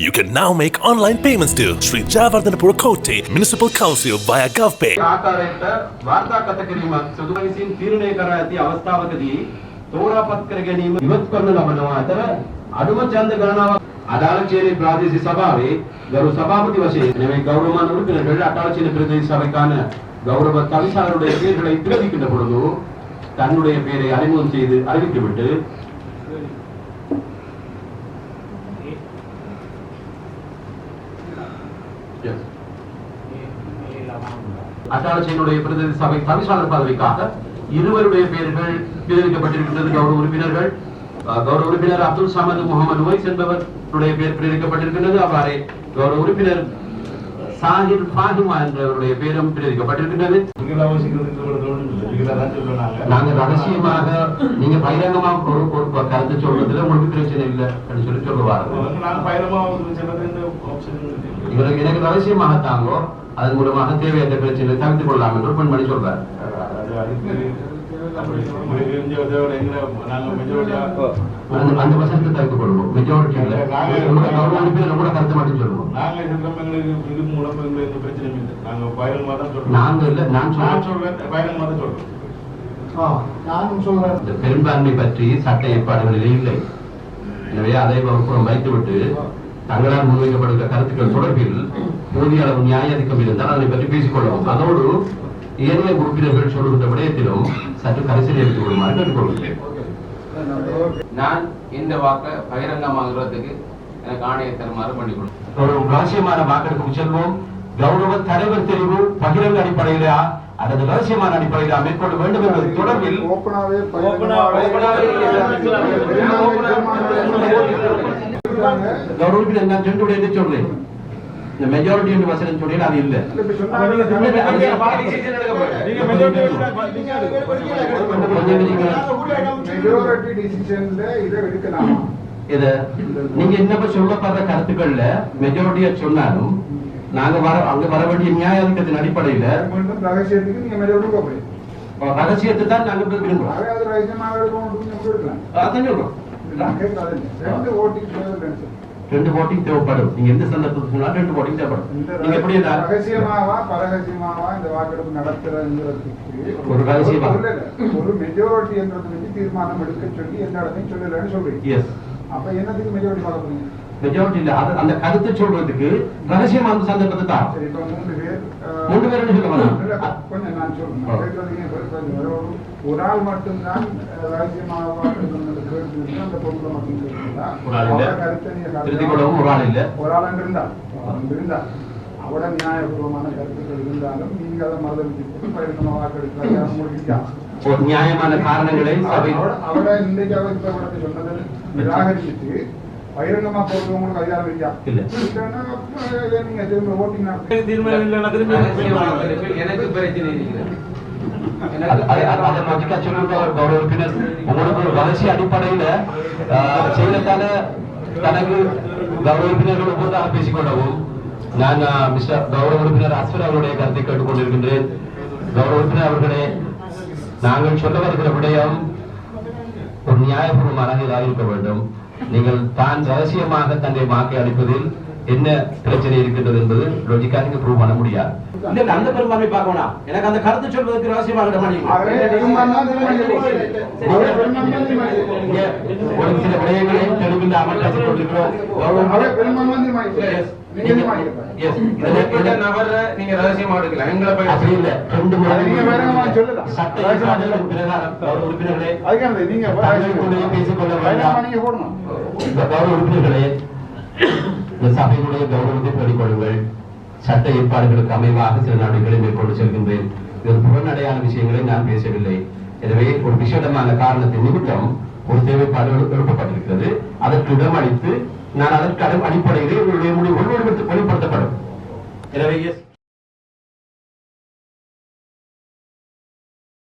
You can now make online payments to Sri Javardhanapura Kote Municipal Council via GovPay. ವಾರ್ತಾ ಕಥಕರಿ ಮತ್ತು ಸುಧುವಹಿಸಿನ ತೀರ್ಣೇಕರ ಅತಿ ಅವಸ್ಥಾವಕದಿ ತೋರಾಪತ್ಕರಿಗೆ ನೀವು ಇವತ್ಕೊಂಡು ನಮ್ಮನ್ನು ಅದರ ಅಡುವ ಚಂದ ಗಣನವ ಅದಾಲಚೇರಿ ಪ್ರಾದೇಶಿ ಸಭಾವೆ ಗೌರವ ಸಭಾಪತಿ ವಶೆ ನಿಮಗೆ ಗೌರವಮಾನ ಉಡುಪಿನ ಬೆಳ್ಳ ಅಟಾಲಚೇರಿ பிரதேச சபைக்கான கௌரவ தவிசாளருடைய பேர்களை தெரிவிக்கின்ற பொழுது தன்னுடைய பெயரை அறிமுகம் செய்து அறிவித்துவிட்டு அட்டாளச்சியினுடைய பிரதிநிதி சபை தவிசாளர் பதவிக்காக இருவருடைய பெயர்கள் பிரிக்கப்பட்டிருக்கின்றது கௌரவ உறுப்பினர்கள் கௌரவ உறுப்பினர் அப்துல் சமது முகமது உவைஸ் என்பவருடைய பெயர் பிரிக்கப்பட்டிருக்கின்றது அவ்வாறே கௌரவ உறுப்பினர் சாஹிர் ஃபாஹிமா என்றவருடைய பெயரும் பிரிக்கப்பட்டிருக்கின்றது நாங்க ரகசியமாக நீங்க பகிரங்கமா ஒரு ஒரு கருத்து சொல்றதுல உங்களுக்கு பிரச்சனை இல்லை அப்படின்னு சொல்லி சொல்லுவாங்க இவருக்கு எனக்கு ரகசியமாக தாங்கோ அதன் மூலமாக தேவையற்ற பிரச்சனை தவிர்த்துக் கொள்ளலாம் என்று பெண்மணி சொல்றார். அந்த- அந்த வசனத்தை தவிர்த்துக் கொள்வோம். மெஜாரிட்டி கூட கருத்து மட்டும் சொல்லுவோம். நாங்க இல்ல. நான் சொல்றேன். நானும் சொல்றேன் இந்த பெரும்பான்மை பற்றி சட்ட ஏற்பாடுகளிலே இல்லை. எனவே அதை புறம் வைத்துவிட்டு தங்களால் முன்வைக்கப்படுகிற கருத்துக்கள் தொடர்பில் போதிய அளவு நியாய அதிகம் இருந்தால் அதை பற்றி பேசிக்கொள்ளவும் அதோடு ஏனைய உறுப்பினர்கள் சொல்லுகின்ற விடயத்திலும் சற்று கரிசனை எடுத்துக் கொள்ளுமாறு கேட்டுக்கொள்கிறேன். நான் இந்த வாக்க பகிரங்கமாகிறதுக்கு எனக்கு ஆணையை தருமாறு பண்ணிக்கொள்ளும் ஒரு ரகசியமான வாக்கெடுப்புக்கு செல்வோம். கௌரவ தலைவர் தெரிவு பகிரங்க அடிப்படையிலா அல்லது ரகசியமான அடிப்படையிலா மேற்கொள்ள வேண்டும் என்பது தொடர்பில் நான் சொல்றேன் இந்த மெஜாரிட்டி என்று வசனம் சொல்றேன் அது இல்ல கொஞ்சம் நீங்க மெஜாரிட்டி டிசிஷன்ல இதை எடுக்கலாம் இத நீங்க என்னப்ப சொல்லப்படுற கருத்துக்கள்ல மெஜாரிட்டியா சொன்னாலும் நாங்க வர அங்க வர வேண்டிய நியாயாதிக்கத்தின் அடிப்படையில ரகசியத்துக்கு நீங்க மெஜாரிட்டி போறீங்க. ரகசியத்தை தான் நாங்க விரும்புறோம். அது ரகசியமாக எடுக்கணும் அதான் சொல்றோம் ரெண்டு ஓட்டிங் ரெண்டு போட்டிங் தேவைப்படும். நீங்க எந்த சந்தர்ப்பத்துக்கு சொன்னாலும் ரெண்டு போட்டிங் தேவைப்படும். நீங்க எப்படி ரகசியமாவா பரகசியமாவா இந்த வாக்கெடுப்பு நடத்துறதுங்கிறதுக்கு ஒரு ரகசியமா? ஒரு மெஜாரிட்டி என்றது வந்து தீர்மானம் எடுக்க சொல்லி எந்த இடத்தையும் சொல்லலன்னு சொல்றீங்க. அப்ப என்னத்துக்கு மெஜாரிட்டி பார்க்க போறீங்க? மெஜாரிட்டி இல்ல அந்த கருத்து சொல்றதுக்கு ரகசியமா அந்த சந்தர்ப்பத்தை தான் மூன்று பேர் என்ன சொல்ல கொஞ்சம் நான் சொல்றேன். ஒரு- ஆள் மட்டும்தான் ரகசியமாக அந்த பொருளை மட்டும்? ஒரு ஆள் இல்ல. ஒரு ஆள் இருந்தா இருந்தா அவட நியாயபூர்வமான கருத்துக்கள் இருந்தாலும் நீங்க அதை வாக்கெடுக்க முடிக்கலாம் ஒரு நியாயமான காரணங்களை அவட இன்றைக்கு அவர் சொன்னதை நிராகரிச்சுட்டு பகிரங்கமா போறது உங்களுக்கு அதிகாரம் இல்லையா இல்ல. நீங்க திரும்ப ஓட்டிங் எனக்கு பிரச்சனை இருக்கிறது உறுப்பினர் உங்களுக்கு ஒரு ரகசிய அடிப்படையில ஆஹ், செய்யறதால தனக்கு கௌரவ உறுப்பினர்கள் ஒவ்வொருதாக பேசிக்கொள்ளவும் நான் ஆஹ், மிஸ்டர் கௌரவ உறுப்பினர் அஸ்வர் அவருடைய கருத்தை கேட்டுக்கொண்டிருக்கின்றேன். கௌரவ உறுப்பினர் அவர்களே நாங்கள் சொல்ல வருகிற விடயம் ஒரு நியாயபூர்வமான இதாக இருக்க வேண்டும். நீங்கள் தான் ரகசியமாக தன்னை வாக்கை அளிப்பதில் என்ன பிரச்சனை இருக்கின்றது என்பது லொஜிக்கா நீங்க ப்ரூவ் பண்ண முடியாது. இல்ல, அந்த பெரும்பான்மை பார்க்க வேணாம் எனக்கு அந்த கருத்து சொல்வதற்கு ரகசியமாக ஒரு சில விடயங்களை அவரே பெரும்பான்மை தீர்மானிக்க நீங்க ரகசியமா எடுக்கலாம் எங்களை போய் அப்படி இல்ல. ரெண்டு. சட்ட உறுப்பினர்களே. நீங்க பேசிக்கொள்ள வேண்டாம். நீங்க போடணும். இந்த கௌரவ உறுப்பினர்களே இந்த சபையினுடைய கௌரவத்தை பெற்றுக்கொள்ளுங்கள் சட்ட ஏற்பாடுகளுக்கு அமைவாக சில நாடுகளை மேற்கொண்டு செல்கின்றேன். இது ஒரு புறநடையான விஷயங்களை நான் பேசவில்லை. எனவே ஒரு விசேடமான காரணத்தின் நிமித்தம் ஒரு தேவைப்பாடு எழுப்பப்பட்டிருக்கிறது அதற்கு இடமளித்து நான் அதற்கு அடிப்படையிலே உங்களுடைய முடிவு வெளிப்படுத்த- வெளிப்படுத்தப்படும். எனவே எஸ்